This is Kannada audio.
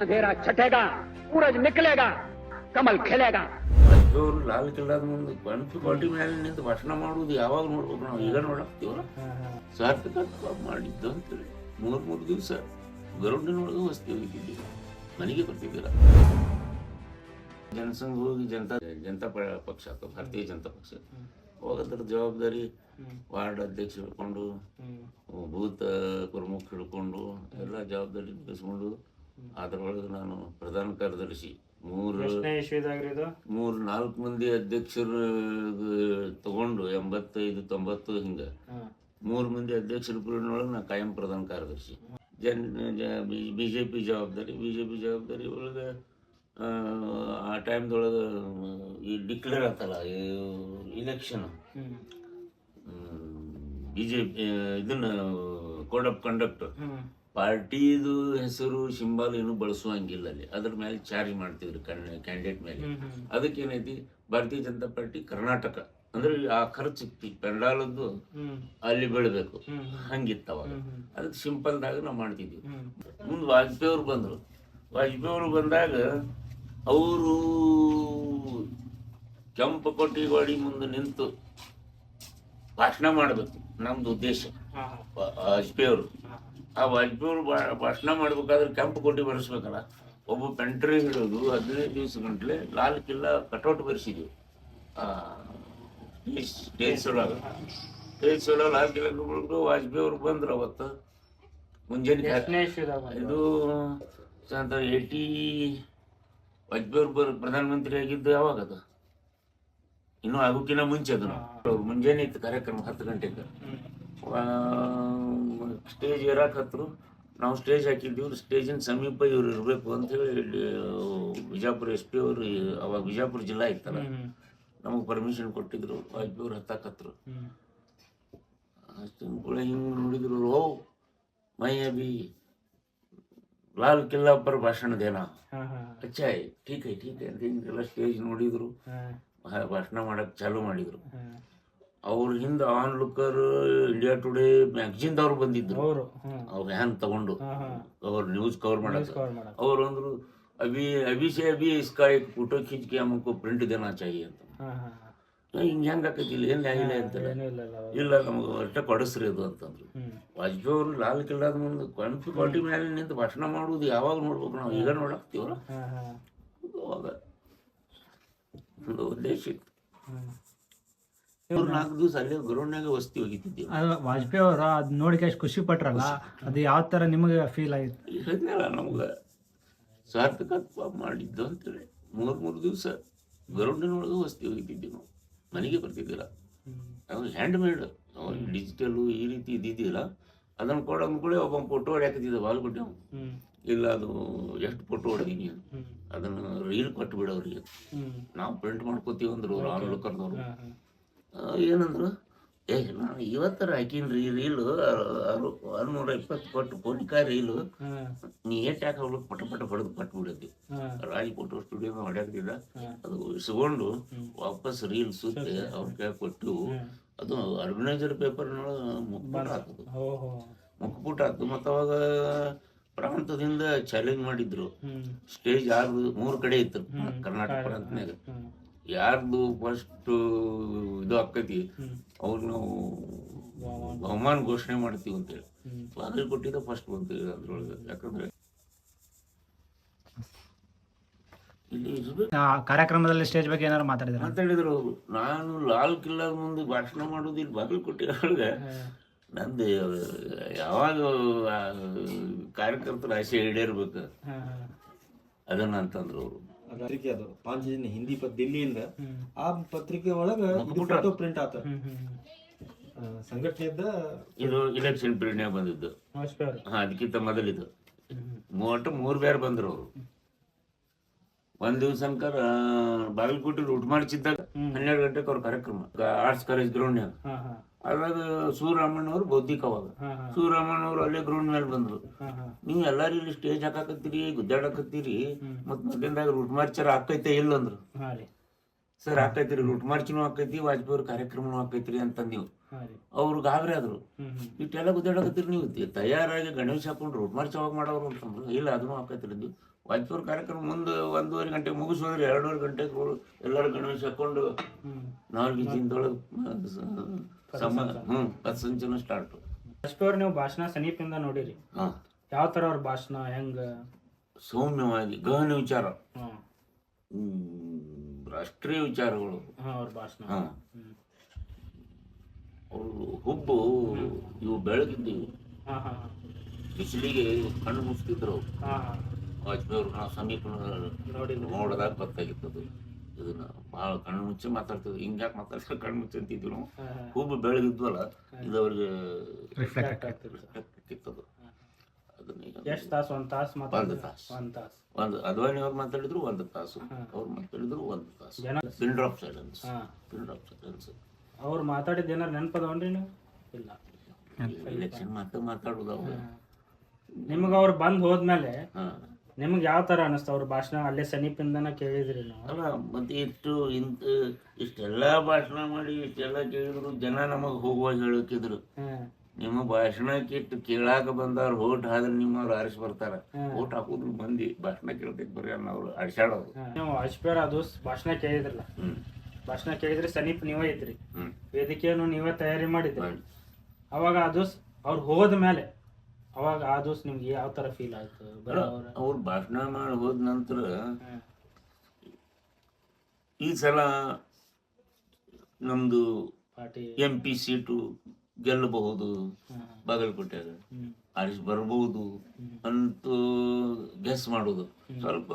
अंधेरा छटेगा सूरज निकलेगा कमल खिलेगा ಇವರು ಲಾಲ್ ಕಿಲ್ಲಾದ ಮುಂದೆ ಗಣಪತಿ ಕೋಟಿ ಮೇಲೆ ನಿಂತು ಭಾಷಣ ಮಾಡುವುದು ಯಾವಾಗ ನೋಡ್ಬೇಕು ನಾವು ಈಗ ನೋಡಾಕ್ತೀವಲ್ಲ ಸಾರ್ಥಕ ಮಾಡಿದ್ದು ಅಂತೇಳಿ ಮೂರ್ ಮೂರು ದಿವಸ ಗರುಡಿನೊಳಗೆ ವಸ್ತಿ ಹೋಗಿದ್ದೀವಿ ಮನೆಗೆ ಬರ್ತಿದ್ದೀರ ಜನಸಂಘ ಹೋಗಿ ಜನತಾ ಜನತಾ ಪ- ಪಕ್ಷ ಅಥವಾ ಭಾರತೀಯ ಜನತಾ ಪಕ್ಷ ಹೋಗೋದ್ರ ಜವಾಬ್ದಾರಿ ವಾರ್ಡ್ ಅಧ್ಯಕ್ಷ ಹಿಡ್ಕೊಂಡು ಬೂತ್ ಪ್ರಮುಖ ಹಿಡ್ಕೊಂಡು ಎಲ್ಲ ಜವಾಬ್ದಾರಿ ನಿರ್ವಹಿಸ್ಕೊಂಡು ಅದರೊಳಗೆ ನಾನು ಪ್ರಧಾನ ಕಾರ್ಯದರ್ಶಿ. ಮೂರು ಮೂರು ನಾಲ್ಕು ಮಂದಿ ಅಧ್ಯಕ್ಷರು ತಗೊಂಡು ಎಂಬತ್ತೈದು ತೊಂಬತ್ತು ಹಿಂಗ. ಮೂರು ಮಂದಿ ಅಧ್ಯಕ್ಷರ ಪೀರಿಯಡ್ನೊಳಗೆ ನಾ ಕಾಯಂ ಪ್ರಧಾನ ಕಾರ್ಯದರ್ಶಿ. ಜನ್ ಬಿ ಜೆ ಪಿ ಜವಾಬ್ದಾರಿ ಬಿ ಜೆ ಪಿ ಜವಾಬ್ದಾರಿ ಒಳಗೆ ಆ, ಟೈಮ್ದೊಳಗೆ ಈ ಡಿಕ್ಲೇರ್ ಆತಲ್ಲ ಇಲೆಕ್ಷನ್ ಬಿ ಜೆ ಪಿ ಇದನ್ನ ಕೋಡ್ ಆಫ್ ಕಂಡಕ್ಟ್ ಪಾರ್ಟಿದು ಹೆಸರು ಸಿಂಬಲ್ ಏನು ಬಳಸುವಂಗಿಲ್ಲ ಅಲ್ಲಿ. ಅದ್ರ ಮೇಲೆ ಚಾರ್ಜ್ ಮಾಡ್ತಿದ್ರು ಕ್ಯಾಂಡಿಡೇಟ್ ಮೇಲೆ ಅದಕ್ಕೆ ಏನೈತಿ ಭಾರತೀಯ ಜನತಾ ಪಾರ್ಟಿ ಕರ್ನಾಟಕ. ಅಂದ್ರೆ ಆ ಖರ್ಚು ಪೆಂಡಾಲದ್ದು ಅಲ್ಲಿ ಬೆಳಬೇಕು. ಹಂಗಿತ್ತು ಅವಾಗ. ಸಿಂಪಲ್ ಸಿಂಪಲ್ದಾಗ ನಾವು ಮಾಡ್ತಿದ್ವಿ. ಮುಂದೆ ವಾಜಪೇಯಿ ಅವ್ರು ಬಂದರು. ವಾಜಪೇಯಿ ಅವರು ಬಂದಾಗ ಅವರು ಕೆಂಪು ಕೊಟ್ಟಿಗೋಡಿ ಮುಂದೆ ನಿಂತು ಭಾಷಣ ಮಾಡಬೇಕು. ನಮ್ದು ಉದ್ದೇಶ. ವಾಜಪೇಯಿ ಅವರು ಆ ವಾಜಪೇಯಿ ಭಾಷಣ ಮಾಡ್ಬೇಕಾದ್ರೆ ಕೆಂಪು ಕೋಟಿ ಬರೆಸ್ಬೇಕಲ್ಲ. ಒಬ್ಬ ಪೆಂಟ್ರಿ ಹಿಡಿದು ಹದಿನೈದು ದಿವಸ ಗಂಟ್ಲೆ ಲಾಲ್ ಕಿಲ್ಲಾ ಕಟೌಟ್ ಬರೆಸಿದ್ವಿ. ಸ್ಟೇಜ್ ಒಳಗೆ ಸ್ಟೇಜ್ ಒಳಗೆ ಲಾಲ್ ಕಿಲ್ಲಾ ಬಿಟ್ಟು ವಾಜಪೇಯಿ ಅವ್ರು ಬಂದ್ರು ಅವತ್ತು. ಮುಂಜಾನೆ ಇದು ಎಟಿ ವಾಜಪೇಯಿ ಅವ್ರು ಬರ್ ಪ್ರಧಾನಮಂತ್ರಿ ಆಗಿದ್ದು ಯಾವಾಗ ಅದು? ಇನ್ನು ಆಗೋಕ್ಕಿಂತ ಮುಂಚೆ ಅದು. ಮುಂಜಾನೆ ಇತ್ತು ಕಾರ್ಯಕ್ರಮ ಹತ್ತು ಗಂಟೆಗೆ. ಸ್ಟೇಜ್ ಏರಾಕ್ ಹತ್ರ. ನಾವು ಸ್ಟೇಜ್ ಹಾಕಿದ್ದೀವಿ ಸ್ಟೇಜಿನ ಸಮೀಪ ಇವ್ರು ಇರಬೇಕು ಅಂತೇಳಿ ಬಿಜಾಪುರ ಎಸ್ ಪಿ ಅವರು ಅವಾಗ ಬಿಜಾಪುರ ಜಿಲ್ಲಾ ಇತ್ತಲ್ಲ ನಮಗೆ ಪರ್ಮಿಷನ್ ಕೊಟ್ಟಿದ್ರು ಅವ್ರು ಹತ್ತಾಕತ್ರು ಹತ್ರ. ಕೂಡ ಹಿಂಗೆ ನೋಡಿದ್ರು ಓ ಮೈ ಲಾಲ್ ಕಿಲ್ಲಾ ಪರ್ ಭಾಷಣದೇನಾ ಅಚ್ಚಾಯ್ ಠೀಕ್ ಐ ಅಂತ ಹಿಂಗೆಲ್ಲ ಸ್ಟೇಜ್ ನೋಡಿದ್ರು. ಭಾಷಣ ಮಾಡಕ್ಕೆ ಚಾಲೂ ಮಾಡಿದ್ರು. ಅವ್ರ ಹಿಂದ ಆನ್ ಲುಕರ್ ಇಂಡಿಯಾ ಟುಡೇ ಮ್ಯಾಗಝಿನ್ದವ್ರು ಬಂದಿದ್ರು. ಅವ್ರು ಹ್ಯಾನ್ ತಗೊಂಡು. ಅವ್ರ ನ್ಯೂಸ್ ಕವರ್ ಮಾಡಕ್. ಅವ್ರು ಅಂದ್ರು ಅಭಿ ಅಭಿ ಸೇ ಅಭಿ ಇಸ್ಕಾ ಫೋಟೋ ಖಿಚ್ಕೆ ಅಮ್ಮಕ್ಕೂ ಪ್ರಿಂಟ್ ದಿನ ಚಾಯಿ ಅಂತ. ಹಿಂಗೆ ಹೆಂಗೆ ಆಕೈತಿಲ್ಲ ಏನು ಆಗಿಲ್ಲ ಅಂತಾರೆ ಇಲ್ಲ ನಮಗೆ ಅಷ್ಟೇ ಕೊಡಿಸ್ರಿ ಅದು ಅಂತಂದ್ರು. ವಾಜಪೇಯಿ ಅವರು ಲಾಲ್ ಕಿಲ್ಲಾದ ಮುಂದೆ ಕನ್ಫಿ ಕ್ವಾಲಿಟಿ ಮೇಲೆ ನಿಂತು ಭಾಷಣ ಮಾಡುವುದು ಯಾವಾಗ ನೋಡ್ಬೇಕು ನಾವು? ಈಗ ನೋಡಾಕ್ತೀವ್ರ? ಅವಾಗ ಒಂದು ಉದ್ದೇಶ ಇತ್ತು ಮೂರು ನಾಲ್ಕು ದಿವಸ ಅಲ್ಲಿ ಗ್ರೌಂಡ್ನಾಗ ವಸ್ತಿ ಅಲ್ಲ ವಾಜಪೇಯಿ ಅವರು ಅದ್ ನೋಡಿ ಎಷ್ಟು ಖುಷಿ ಪಟ್ರಲ್ಲ ಅದು ಯಾವ ತರ ನಿಮಗೆ ಫೀಲ್ ಆಯ್ತು? ಹೇಳಿದ್ನಲ್ಲ ನಮ್ಗೆ. ಸಾರ್ಥಕ ಮಾಡಿದ್ದು ಅಂತೇಳಿ. ಮೂರ್ ಮೂರು ದಿವಸ ಗ್ರೌಂಡಿನೊಳಗೆ ವಸ್ತಿ ಹೋಗಿತ್ತಿದ್ದೀವಿ ನಾವು. ಮನೆಗೆ ಬರ್ತಿದ್ದಿಲ್ಲ. ಹ್ಯಾಂಡ್ ಮೇಡ್ ಡಿಜಿಟಲ್ ಈ ರೀತಿ ಇದ್ದಿದ್ದಿಲ್ಲ. ಅದನ್ನು ಕೊಡೋ ಕೂಡ ಒಬ್ಬ ಫೋಟೋ ಹೊಡ್ಯಾಕತ್ತಿದ್ದ ಬಾಲ್. ಹ್ಮ್. ಇಲ್ಲ ಅದು ಎಷ್ಟು ಫೋಟೋ ಹೊಡೆದೀನಿ. ಅದನ್ನು ರೀಲ್ ಕೊಟ್ಟು ಬಿಡೋರಿಗೆ. ನಾವು ಪ್ರಿಂಟ್ ಮಾಡ್ಕೋತೀವಿ ಅಂದ್ರು ಅವ್ರು ಆನ್ ಕರ್ದವ್ರು. ಹಾ, ಹಾ. ಏನಂದ್ರು ಏ ನಾನು ಇವತ್ತರ ಹಾಕಿನ್ರಿ ರೀಲು ಆರ್ನೂರ ಇಪ್ಪತ್ತು ಕೊಟ್ಟು ಕೋಟಿಕಾ ರೀಲು. ನೀ ಏಟ್ ಯಾಕೆ ಪಟ ಪಟ ಹೊಡೆದು ಪಟ್ ಹಾ. ರಾಜ್ ಫೋಟೋ ಸ್ಟುಡಿಯೋನ ಹೊಡ್ಯಾಕ್ತಿದ್ದ. ಅದು ಇಸ್ಕೊಂಡು ವಾಪಸ್ ರೀಲ್ ಸುತ್ತ ಅವ್ರ ಕೈ ಕೊಟ್ಟು ಅದು ಆರ್ಗನೈಸರ್ ಪೇಪರ್ನೊಳಗೆ ಮುಕ್ಪುಟ ಹೋ. ಮುಕ್ಪುಟ ಹಾಕ್ತು ಮತ್ತು ಅವಾಗ ಪ್ರಾಂತದಿಂದ ಚಾಲೆಂಜ್ ಮಾಡಿದ್ರು. ಸ್ಟೇಜ್ ಆರು ಮೂರು ಕಡೆ ಇತ್ತು. ಕರ್ನಾಟಕ ಪ್ರಾಂತನ್ಯಾಗ ಹ್ಮ್. ಯಾರ್ದು ಫಸ್ಟ್ ಇದು ಆಕೈತಿ ಅವ್ರನ್ನು ನಾವು ಬಹುಮಾನ. ಘೋಷಣೆ ಮಾಡ್ತೀವಿ ಅಂತೇಳಿ ಅದ್ರ ಕೊಟ್ಟಿದ್ದ ಫಸ್ಟ್ ಬಂತು ಅದ್ರೊಳಗೆ. ಯಾಕಂದ್ರೆ ಇಲ್ಲಿ ಇರ್ಬೇಕು ಆ ಕಾರ್ಯಕ್ರಮದಲ್ಲಿ ಸ್ಟೇಜ್ ಬಗ್ಗೆ ಏನಾದ್ರು ಮಾತಾಡಿದ್ರು? ಮಾತಾಡಿದ್ರು ಅವರು. ನಾನು ಲಾಲ್ ಕಿಲ್ಲಾದ ಮುಂದೆ ಭಾಷಣ ಮಾಡೋದು ಇಲ್ಲಿ ಬಾಗಲಕೋಟೆ ಒಳಗೆ. ನಂದು ಯಾವಾಗ ಆ ಕಾರ್ಯಕರ್ತರ ಆಸೆ ಈಡೇರ್ಬೇಕು. ಅದನ್ನ ಅಂತಂದ್ರು ಅವರು. ಪತ್ರಿಕೆ ಅದು ಪಾಂಚಜನ್ಯ ಹಿಂದಿ ಪತ್ ದಿಲ್ಲಿಯಿಂದ. ಆ ಪತ್ರಿಕೆ ಒಳಗ ಫೋಟೋ ಪ್ರಿಂಟ್ ಆತ. ಸಂಘಟನೆಯಿಂದ ಇದು ಇಲೆಕ್ಷನ್ ಪ್ರಿಂಟ್ ಬಂದಿದ್ದು. ಹಾ ಅದಕ್ಕಿಂತ ಮೊದಲಿದ್ದು ಹ್ಮ್. ಮೂವತ್ತು ಮೂರು ಬೇರೆ ಬಂದ್ರು ಅವರು. ಒಂದ್ ದಿವಸ ಅನ್ಕರ ಬಾಗಲಕೋಟೆ ರೂಟ್ ಮಾಡಿಸಿದ್ದಾಗ ಹನ್ನೆರಡು ಗಂಟೆಗೆ ಅವ್ರ ಕಾರ್ಯಕ್ರಮ. ಆರ್ಟ್ಸ್ ಕಾಲೇಜ್ ಗ್ರೌಂಡ್ ನಾಗ ಅದ್ರಾಗ ಅವಾಗ ಅವ್ರು ಬೌದ್ಧಿಕ ಅವಾಗ. ಹಾ, ಅವ್ರು ಅಲ್ಲೇ ಗ್ರೌಂಡ್ ಮೇಲೆ ಬಂದ್ರು. ನೀವು ಎಲ್ಲಾರು ಇಲ್ಲಿ ಸ್ಟೇಜ್ ಹಾಕಾಕತ್ತೀರಿ ಗುದ್ದಾಡಕತ್ತೀರಿ ಮತ್ ಮಧ್ಯಾಹ್ನದಾಗ ರೂಟ್ ಮಾರ್ಚರ್ ಆಕೈತೆ ಇಲ್ಲಂದ್ರು. ರೀ. ಸರ್ ಆಕೈತ್ರಿ ರೂಟ್ ಮಾರ್ಚ್ನು ಆಕೈತಿ ವಾಜಪೇಯಿ ಅವ್ರ ಕಾರ್ಯಕ್ರಮನೂ ಆಕೈತ್ರಿ ಅಂತ ನೀವು. ರೀ ಅವ್ರು ಗಾಬರಿ ಆದ್ರು. ಇಟ್ಟೆಲ್ಲ ಗುದ್ದಾಡಕತ್ತೀರಿ ನೀವು? ತಯಾರಾಗಿ ಗಣೇಶ ಹಾಕೊಂಡು ರೋಡ್ ಮಾರ್ಚ್ ಅವಾಗ ಮಾಡೋರು ಅಂತಂದ್ರು ಇಲ್ಲ ಅದನ್ನು ಹಾಕತ್ತಿರಿ ವಾಜಪೇಯಿ ಕಾರ್ಯಕ್ರಮ ಮುಂದೆ ಒಂದೂವರೆ ಗಂಟೆ ಮುಗಿಸೋದ್ರೆ ಎರಡೂವರೆ ಗಂಟೆಗೆ ಎಲ್ಲರೂ ಗಣೇಶ ಹಾಕೊಂಡು ನಾಲ್ಕು ದಿನದೊಳಗೆ ಸಮ ಹ್ಞೂ ಪಥಸಂಚಲನ ಸ್ಟಾರ್ಟು ವಾಜಪೇಯಿ ಅವ್ರು ನೀವು ಭಾಷಣ ಸಮೀಪದಿಂದ ನೋಡಿರಿ. ಹಾಂ. ಯಾವ ಥರ ಅವ್ರ ಭಾಷಣ ಹೆಂಗ? ಸೌಮ್ಯವಾಗಿ ಗಹನ ವಿಚಾರ. ರಾಷ್ಟ್ರೀಯ ವಿಚಾರಗಳು. ಹಾ ಅವ್ರ ಭಾಷಣ. ಹಾಂ. ಹುಬ್ಬು ಇವು ಬೆಳಗಿದ್ದೀವಿ. ಹಾ ಬಿಸಿಲಿಗೆ ಕಣ್ಣು ಮುಚ್ಚಿದ್ರು. ವಾಜಪೇಯಿ ಅವ್ರು ನಾವು ಸಮೀಪ ನೋಡಿದಾಗ ಗೊತ್ತಾಗಿತ್ತದು. ಇದನ್ನ ಭಾಳ ಕಣ್ಣು ಮುಚ್ಚಿ ಮಾತಾಡ್ತಿದ್ವಿ ಹಿಂಗ್ಯಾಕೆ ಮಾತಾಡ್ತಾರೆ ಕಣ್ಣು ಮುಚ್ಚಿ ಅಂತಿದ್ವಿ ನಾವು ಹುಬ್ಬು ಬೆಳಗಿದ್ವಲ್ಲ ಇದು ಅವ್ರಿಗೆ ರಿಫ್ಲೆಕ್ಟ್ ಆಗ್ತಿತ್ತು. ಎಷ್ಟು ತಾಸು? ಒಂದು ತಾಸು ಒಂದ್ ತಾಸ್ ಒಂದು ತಾಸು. ಒಂದ್ ತಾಸ್. ಒಂದು ಅದ್ವಾನಿ ಅವ್ರು ಮಾತಾಡಿದ್ರು ಒಂದು ತಾಸು. ಅವ್ರು ಮಾತಾಡಿದ್ರು ಒಂದು ತಾಸು. Pin drop silence pin drop silence ಅವ್ರು ಮಾತಾಡಿದ ಏನಾರ ನೆನಪದವನ್ರಿ ನೀವು? ಇಲ್ಲ. ಎಲೆಕ್ಷನ್ ಮಾತು ಮಾತಾಡೋದು ಅವ್ರು ನಿಮ್ಗ ಅವ್ರು ಬಂದ್ ಹೋದ್ಮೇಲೆ ನಿಮ್ಗ ಯಾವ ತರ ಅನಿಸ್ತ? ಅವ್ರ ಭಾಷಣ ಅಲ್ಲೇ ಸಮೀಪಿಂದನ ಕೇಳಿದ್ರಿ ನಾವು? ಅಲ್ಲ ಮತ್ತೆ ಇಷ್ಟು ಇಂತ ಇಷ್ಟೆಲ್ಲ ಭಾಷಣ ಮಾಡಿ ಇಷ್ಟೆಲ್ಲ ಕೇಳಿದ್ರು ಜನ ನಮಗೆ ಹೋಗುವಾಗ ಹೇಳಕ್ಕಿದ್ರು. ಹ್ಮ್ ನಿಮ್ಮ ಭಾಷಣ ಇಟ್ಟು ಕೇಳಾಕ ಬಂದವ್ರು ಓಟ್ ಆದ್ರೆ ನಿಮ್ಮವ್ರು ಆರಿಸಿ ಬರ್ತಾರ. ಓಟ್ ಹಾಕುದ್ರು ಮಂದಿ ಭಾಷಣ ಕೇಳ್ತಿ ಬರ್ರಿ ಅನ್ನೋರು ಅಡ್ಸಾಡೋರು. ನೀವು ವಾಜಪೇಯಿ ಅದು ಭಾಷಣ ಕೇಳಿದ್ರಲ್ಲ. ಭಾಷಣ ಕೇಳಿದ್ರೆ ಸಮೀಪ ನೀವೇ ಇದ್ರಿ. ಹ್ಮ್. ವೇದಿಕೆಯನ್ನು ನೀವೇ ತಯಾರಿ ಮಾಡಿದ್ರಿ. ಮಾಡಿ. ಅವಾಗ ಆ ದಿವ್ಸ ಅವ್ರು ಹೋದ ಮೇಲೆ ಅವಾಗ ಆ ದಿವ್ಸ ನಿಮ್ಗೆ ಯಾವ ತರ ಫೀಲ್ ಆಯ್ತು? ಅವ್ರ ಭಾಷಣ ಮಾಡಿ ಹೋದ ನಂತರ ಈ ಸಲ ನಮ್ದು ಎಂ ಪಿ ಸೀಟು ಗೆಲ್ಲಬಹುದು ಬಾಗಲಕೋಟೆ ಬಾಗಲಕೋಟೆಯಾಗ. ಆರಿಸಿ ಬರ್ಬೋದು ಅಂತೂ ಗೆಸ್ ಮಾಡೋದು. ಸ್ವಲ್ಪ